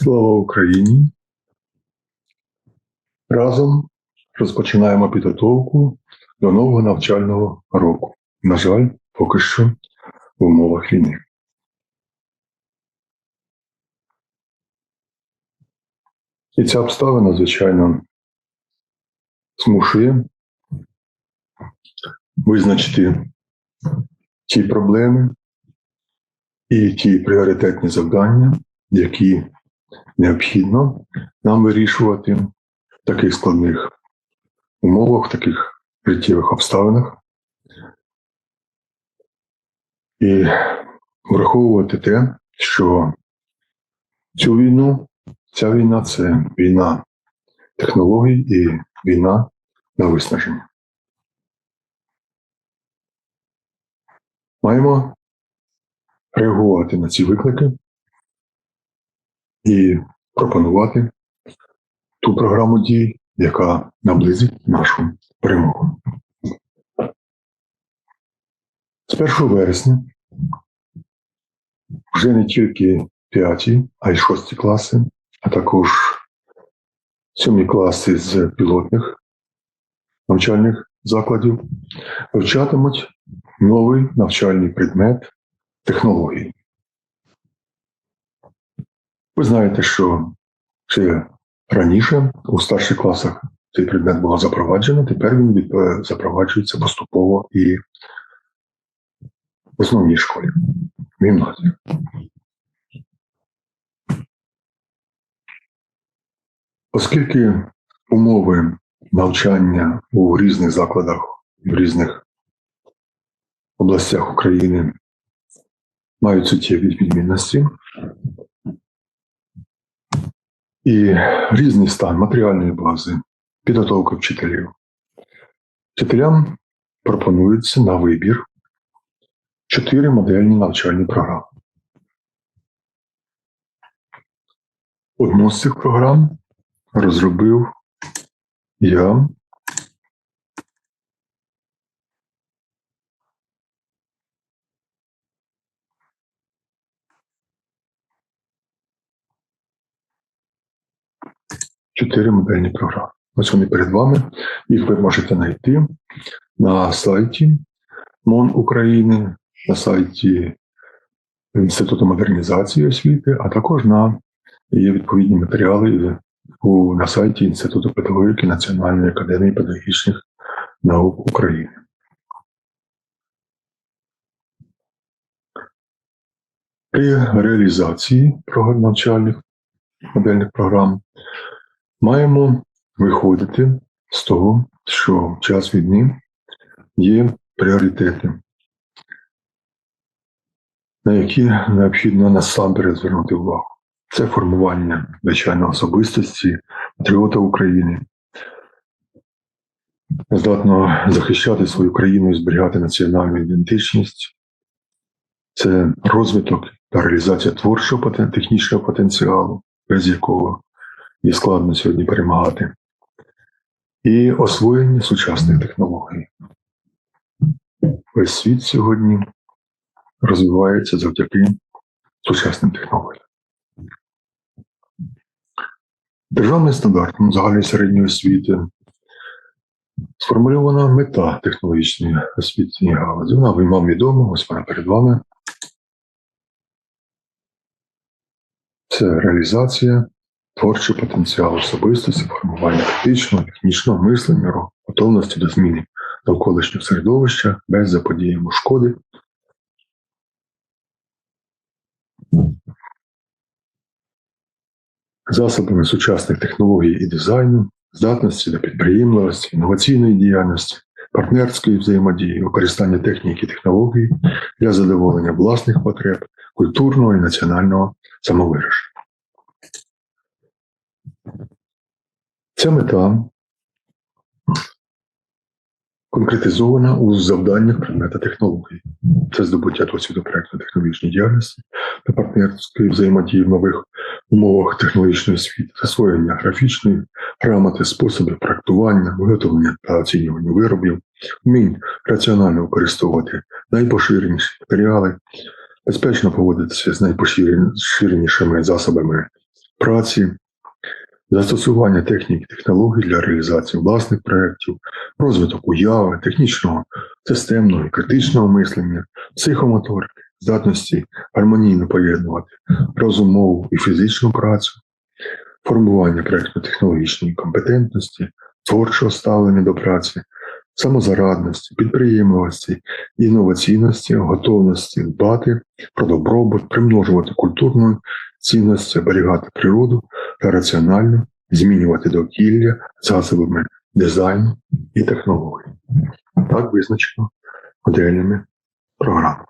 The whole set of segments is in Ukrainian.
Слава Україні! Разом розпочинаємо підготовку до нового навчального року. На жаль, поки що в умовах війни. І ця обставина, звичайно, змушує визначити ті проблеми і ті пріоритетні завдання, які необхідно нам вирішувати в таких складних умовах, в таких життєвих обставинах. І враховувати те, що цю війну, ця війна це війна технологій і війна на виснаження. Маємо реагувати на ці виклики і пропонувати ту програму дій, яка наблизить нашу перемогу. З 1 вересня вже не тільки 5, а й 6 класи, а також 7 класи з пілотних навчальних закладів вивчатимуть новий навчальний предмет технології. Ви знаєте, що ще раніше у старших класах цей предмет було запроваджено, тепер він е, запроваджується поступово і в основній школі, в гімназії. Оскільки умови навчання у різних закладах, в різних областях України мають суттєві відмінності, і різний стан матеріальної бази, підготовка вчителів. Вчителям пропонується на вибір чотири модельні навчальні програми. Одну з цих програм розробив я. Чотири модельні програми. Ось вони перед вами. Їх ви можете знайти на сайті МОН України, на сайті Інституту модернізації освіти, а також на є відповідні матеріали у, на сайті Інституту педагогіки Національної академії педагогічних наук України. При реалізації навчальних модельних програм маємо виходити з того, що час війни є пріоритети, на які необхідно насамперед звернути увагу. Це формування звичайно особистості, патріота України, здатно захищати свою країну і зберігати національну ідентичність. Це розвиток та реалізація творчого технічного потенціалу, без якого і складно сьогодні перемагати, і освоєння сучасних технологій. Весь світ сьогодні розвивається завдяки сучасним технологіям. Державним стандартом загальної середньої освіти сформульована мета технологічної освітньої галузі. Вона вам відома, ось вона перед вами. Це реалізація творчого потенціалу особистості, формування критичного, технічного мислення, готовності до зміни навколишнього середовища без заподіяння шкоди. Засобами сучасних технологій і дизайну, здатності до підприємливості, інноваційної діяльності, партнерської взаємодії, використання техніки і технологій для задоволення власних потреб, культурного і національного самовираження. Ця мета конкретизована у завданнях предмета технології. Це здобуття досвіду проєктно технологічної діяльності та партнерської взаємодії в нових умовах технологічної освіти, засвоєння графічної грамоти, способів проектування, виготовлення та оцінювання виробів, вмінь раціонально використовувати найпоширеніші матеріали, безпечно поводитися з найпоширенішими засобами праці, застосування технік і технологій для реалізації власних проєктів, розвиток уяви, технічного, системного і критичного мислення, психомоторики, здатності гармонійно поєднувати розумову і фізичну працю, формування проєктно-технологічної компетентності, творчого ставлення до праці, самозарадності, підприємливості, інноваційності, готовності дбати про добробут, примножувати культурну цінність, оберігати природу та раціонально змінювати довкілля засобами дизайну і технологій. Так визначено модельними програмами,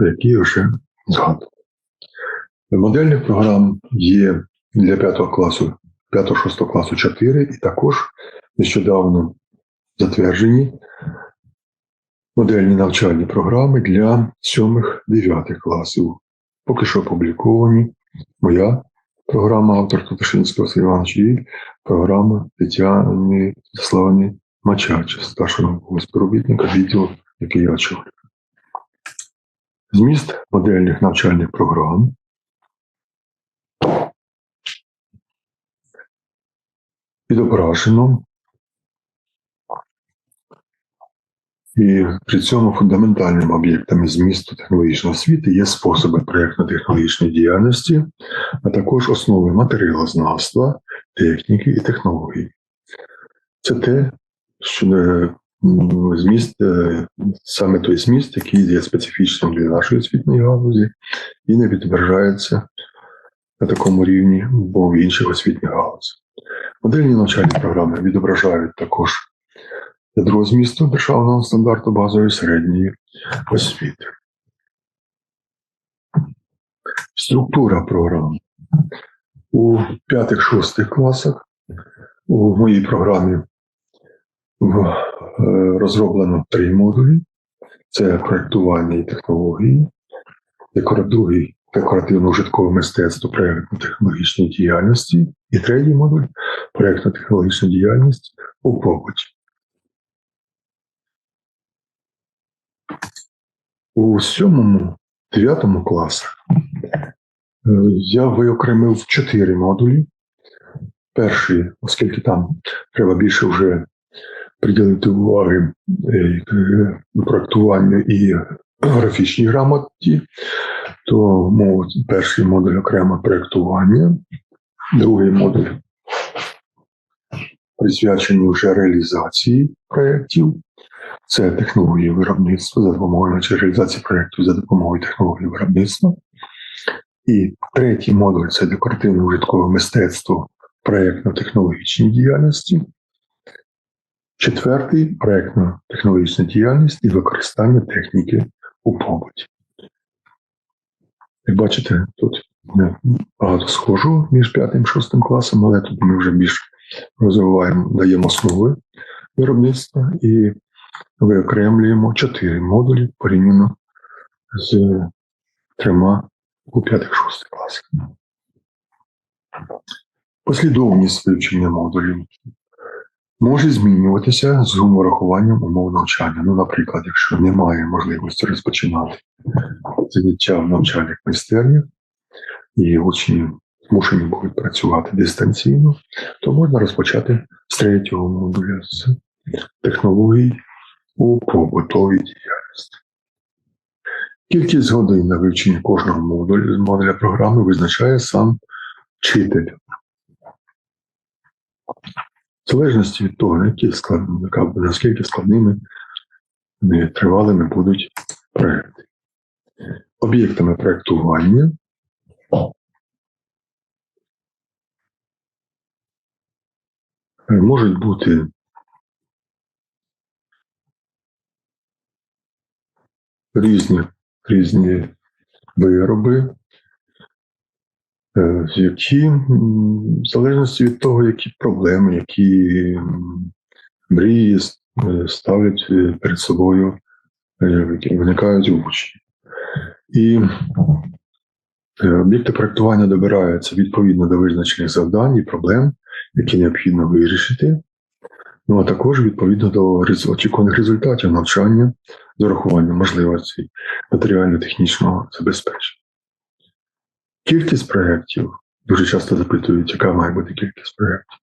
які я вже згадував. Модельних програм є для 5 класу, 5-6 класу 4, і також нещодавно затверджені модельні навчальні програми для 7-9 класів. Поки що опубліковані моя програма автор Туташинського Василь Іванович і програма Тетяни Славни Мачачі, старшого співробітника відділу, який я очолюю. Зміст модельних навчальних програм відображено І при цьому фундаментальними об'єктами змісту технологічної освіти є способи проєктно-технологічної діяльності, а також основи матеріалознавства, техніки і технології. Це те, що е, зміст, е, саме той зміст, який є специфічним для нашої освітньої галузі, і не відображається на такому рівні, бо в інших освітніх галузях. Модельні навчальні програми відображають також ядро змісту державного стандарту базової середньої освіти. Структура програм. У 5-6 класах у моїй програмі е, розроблено три модулі: це проєктування і технології, другий декоративно-ужиткове мистецтво проєктно-технологічної діяльності, і третій модуль проєктно-технологічна діяльність у побуті. У сьомому, дев'ятому класах е, я виокремив чотири модулі. Перший, оскільки там треба більше вже приділити уваги е, проектуванню і графічній грамоті, то мов, перший модуль окремо проектування, другий модуль присвячений вже реалізації проєктів, це технології виробництва за допомогою реалізації проєктів за допомогою технології виробництва. І третій модуль це декоративно ужиткове мистецтво проєктно-технологічній діяльності. Четвертий проєктно-технологічна діяльність і використання техніки у побуті. Як бачите, тут ми багато схожу між п'ятим і шостим класом, але тут ми вже більш розвиваємо, даємо основи виробництва і виокремлюємо чотири модулі порівняно з трьома у п'ятих-шостих класах. Послідовність вивчення модулів може змінюватися з урахуванням умов навчання. Ну, наприклад, якщо немає можливості розпочинати заняття в навчальних майстернях, і учні змушені будуть працювати дистанційно, то можна розпочати з третього модуля з технологій у побутовій діяльності. Кількість годин на вивчення кожного модуля модуля програми визначає сам вчитель. В залежності від того, наскільки складними тривалими будуть проекти. Об'єктами проєктування можуть бути різні різні вироби, які в залежності від того, які проблеми, які мрії е, ставлять е, перед собою, які виникають у учні. І об'єкти проєктування добираються відповідно до визначених завдань і проблем, які необхідно вирішити. Ну а також відповідно до очікуваних результатів навчання з урахуванням можливостей матеріально-технічного забезпечення. Кількість проєктів дуже часто запитують, яка має бути кількість проєктів.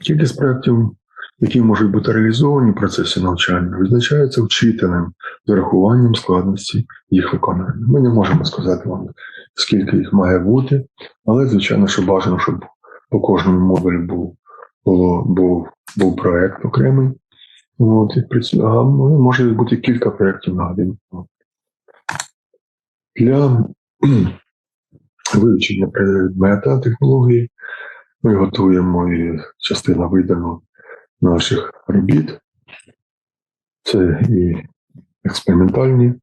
Кількість проєктів, які можуть бути реалізовані в процесі навчання, визначається вчителем з урахуванням складності їх виконання. Ми не можемо сказати вам, скільки їх має бути, але звичайно, що бажано, щоб по кожному модулю був, було, був, був проєкт окремий. От, а, ну, може бути кілька проєктів на один. Для вивчення предмета технології ми готуємо і частина видано наших робіт. Це і експериментальні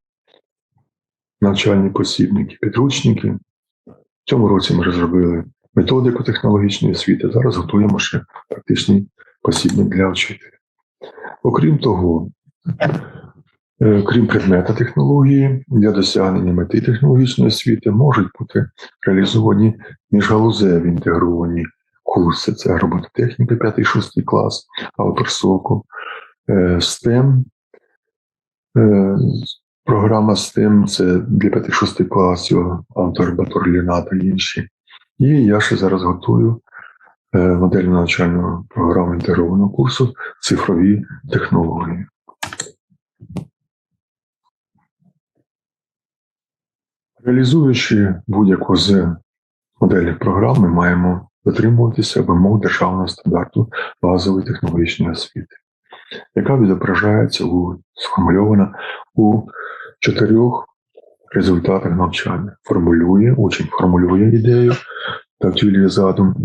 навчальні посібники, підручники. В цьому році ми розробили методику технологічної освіти. Зараз готуємо ще практичний посібник для вчителя. Окрім того, крім предмета технології, для досягнення мети технологічної освіти можуть бути реалізовані міжгалузеві інтегровані курси. Це робототехніка 5-6 клас, автор соку, е, STEM. Е, Програма STEM це для 5-6 класів, автор Батурліна та інші. І я ще зараз готую е, модельну навчальну програму інтегрованого курсу цифрові технології. Реалізуючи будь-яку з модельних програм, ми маємо дотримуватися вимог державного стандарту базової технологічної освіти, яка відображається у сформульована у чотирьох результатах навчання. Формулює, учень формулює ідею та втілює задум,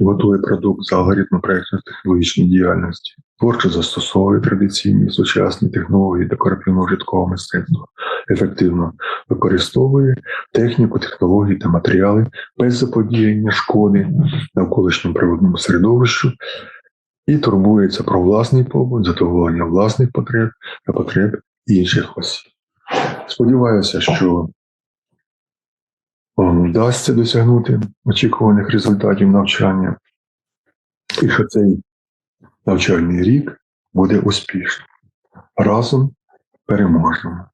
готує продукт за алгоритмом проєктної технологічної діяльності, творчо застосовує традиційні сучасні технології декоративно-житкового мистецтва, ефективно використовує техніку, технології та матеріали без заподіяння шкоди навколишньому природному середовищу і турбується про власний побут, задоволення власних потреб та потреб інших осіб. Сподіваюся, що вам вдасться досягнути очікуваних результатів навчання, і що цей навчальний рік буде успішним. Разом переможемо.